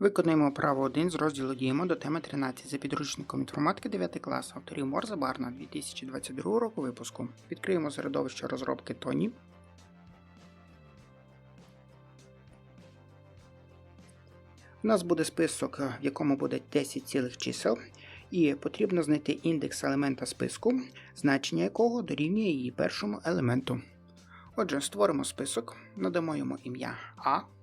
Виконуємо право 1 з розділу Діємо до теми 13 за підручником інформатики 9 клас авторів Морза Барна 2022 року випуску. Відкриємо середовище розробки Тоні. У нас буде список, в якому буде 10 цілих чисел, і потрібно знайти індекс елемента списку, значення якого дорівнює її першому елементу. Отже, створимо список, надамо йому ім'я А.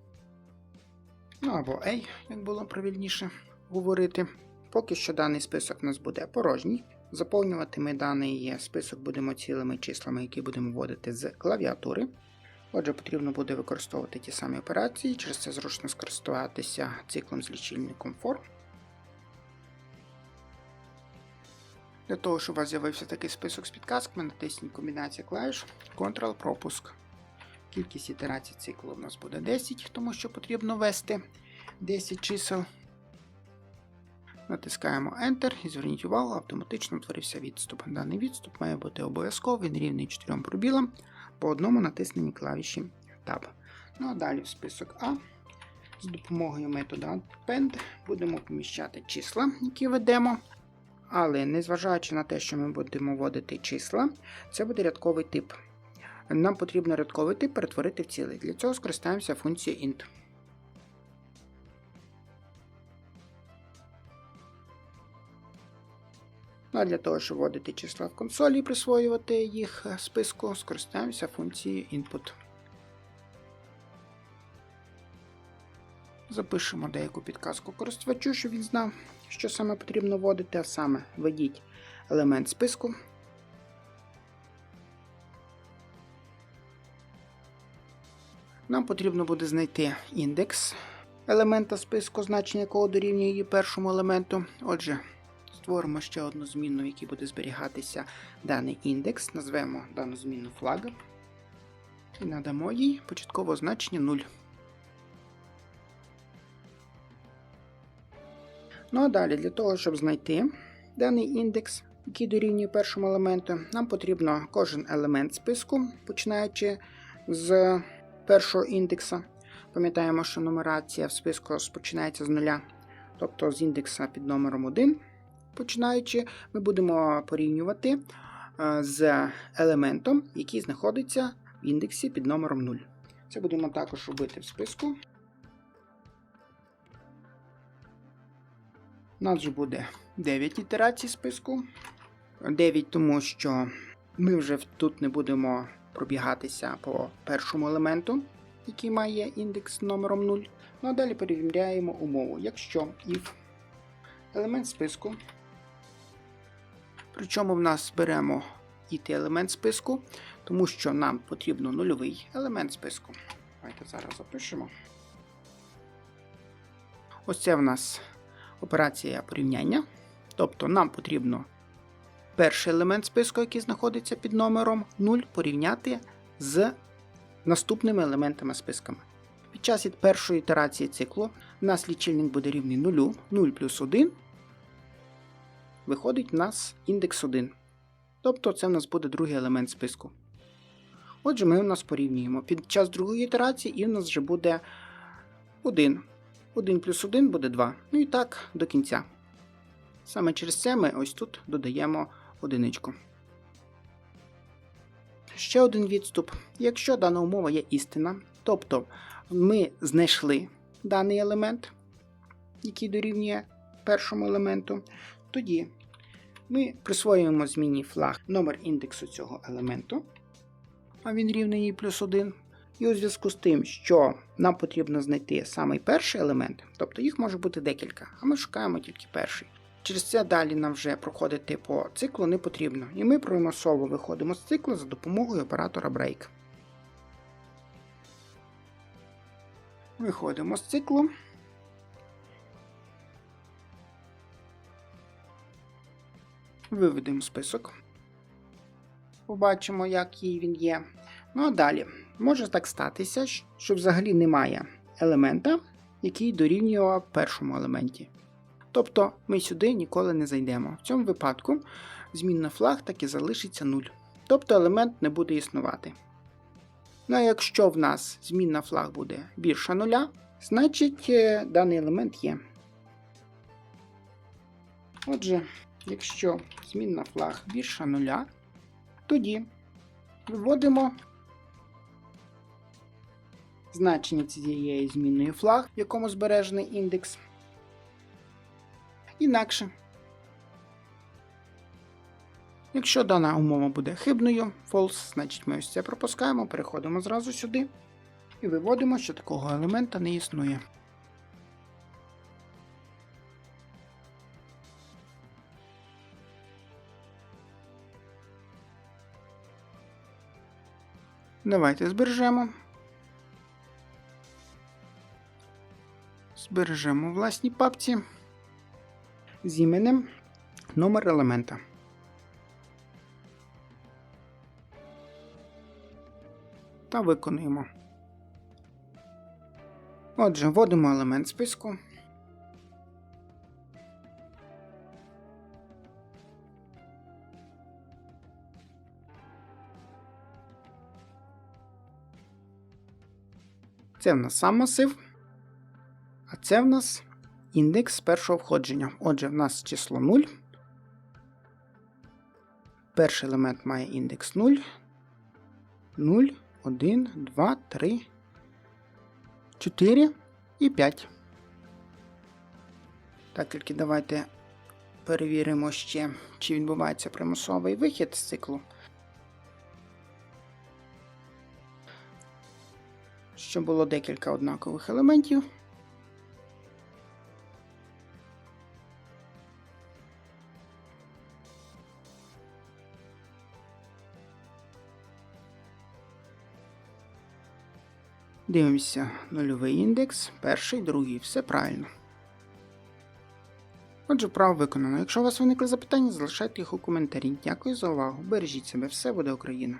Ну або A, як було правильніше говорити. Поки що даний список у нас буде порожній. Заповнювати ми даний список будемо цілими числами, які будемо вводити з клавіатури. Отже, потрібно буде використовувати ті самі операції, через це зручно скористуватися циклом з лічильником for. Для того, щоб у вас з'явився такий список з підказками, натисніть комбінація клавіш Ctrl-пропуск. Кількість ітерацій циклу у нас буде 10, тому що потрібно ввести 10 чисел. Натискаємо Enter і зверніть увагу, автоматично утворився відступ. Даний відступ має бути обов'язково, він рівний 4 пробілам по одному натисненні клавіші Tab. Ну а далі в список А з допомогою методу append будемо поміщати числа, які ведемо. Але незважаючи на те, що ми будемо вводити числа, це буде рядковий тип. Нам потрібно рядковий тип перетворити в цілий. Для цього скористаємося функцією int. Ну, а для того, щоб вводити числа в консолі і присвоювати їх списку, скористаємося функцією input. Запишемо деяку підказку користувачу, щоб він знав, що саме потрібно вводити, а саме введіть елемент списку. Нам потрібно буде знайти індекс елемента списку, значення якого дорівнює її першому елементу. Отже, створимо ще одну змінну, в якій буде зберігатися даний індекс. Назвемо дану змінну флаг і надамо їй початкове значення 0. Ну а далі, для того, щоб знайти даний індекс, який дорівнює першому елементу, нам потрібно кожен елемент списку, починаючи з першого індекса. Пам'ятаємо, що нумерація в списку розпочинається з нуля, тобто з індекса під номером 1. Починаючи, ми будемо порівнювати е, з елементом, який знаходиться в індексі під номером 0. Це будемо також робити в списку. У нас же буде 9 ітерацій списку. 9, тому що ми вже тут не будемо пробігатися по першому елементу, який має індекс номером 0. Ну а далі перевіряємо умову. Якщо if елемент списку, причому в нас беремо it елемент списку, тому що нам потрібно нульовий елемент списку. Давайте зараз запишемо. Ось це в нас операція порівняння. Тобто нам потрібно перший елемент списку, який знаходиться під номером 0, порівняти з наступними елементами списками. Під час першої ітерації циклу у нас лічильник буде рівний 0, 0 плюс 1. Виходить у нас індекс 1. Тобто це в нас буде другий елемент списку. Отже, ми у нас порівнюємо. Під час другої ітерації і в нас вже буде 1. 1 плюс 1 буде 2. Ну і так до кінця. Саме через це ми ось тут додаємо одиничку. Ще один відступ. Якщо дана умова є істина, тобто ми знайшли даний елемент, який дорівнює першому елементу, тоді ми присвоюємо зміні флаг номер індексу цього елементу, а він рівний їй плюс 1. І у зв'язку з тим, що нам потрібно знайти саме перший елемент, тобто їх може бути декілька, а ми шукаємо тільки перший. Через це далі нам вже проходити по циклу не потрібно, і ми примусово виходимо з циклу за допомогою оператора Break. Виходимо з циклу. Виведемо список. Побачимо, який він є. Ну а далі. Може так статися, що взагалі немає елемента, який дорівнює першому елементі. Тобто ми сюди ніколи не зайдемо. В цьому випадку змінна флаг так і залишиться 0. Тобто елемент не буде існувати. Ну а якщо в нас змінна флаг буде більша нуля, Значить, е, даний елемент є. Отже, якщо змінна флаг більша нуля, тоді виводимо значення цієї змінної флаг, в якому збережений індекс. Інакше. Якщо дана умова буде хибною, false, значить ми ось це пропускаємо, переходимо зразу сюди і виводимо, що такого елемента не існує. Давайте збережемо. Збережемо у власній папці з іменем номер елемента. Та виконуємо. Отже, вводимо елемент списку. Це в нас сам масив, а це в нас індекс першого входження. Отже, в нас число 0. Перший елемент має індекс 0. 0, 1, 2, 3, 4 і 5. Так, тільки давайте перевіримо ще, чи відбувається примусовий вихід з циклу. Щоб було декілька однакових елементів. Дивимося нульовий індекс, перший, другий, все правильно. Отже, право виконано. Якщо у вас виникли запитання, залишайте їх у коментарі. Дякую за увагу. Бережіть себе, все буде Україна!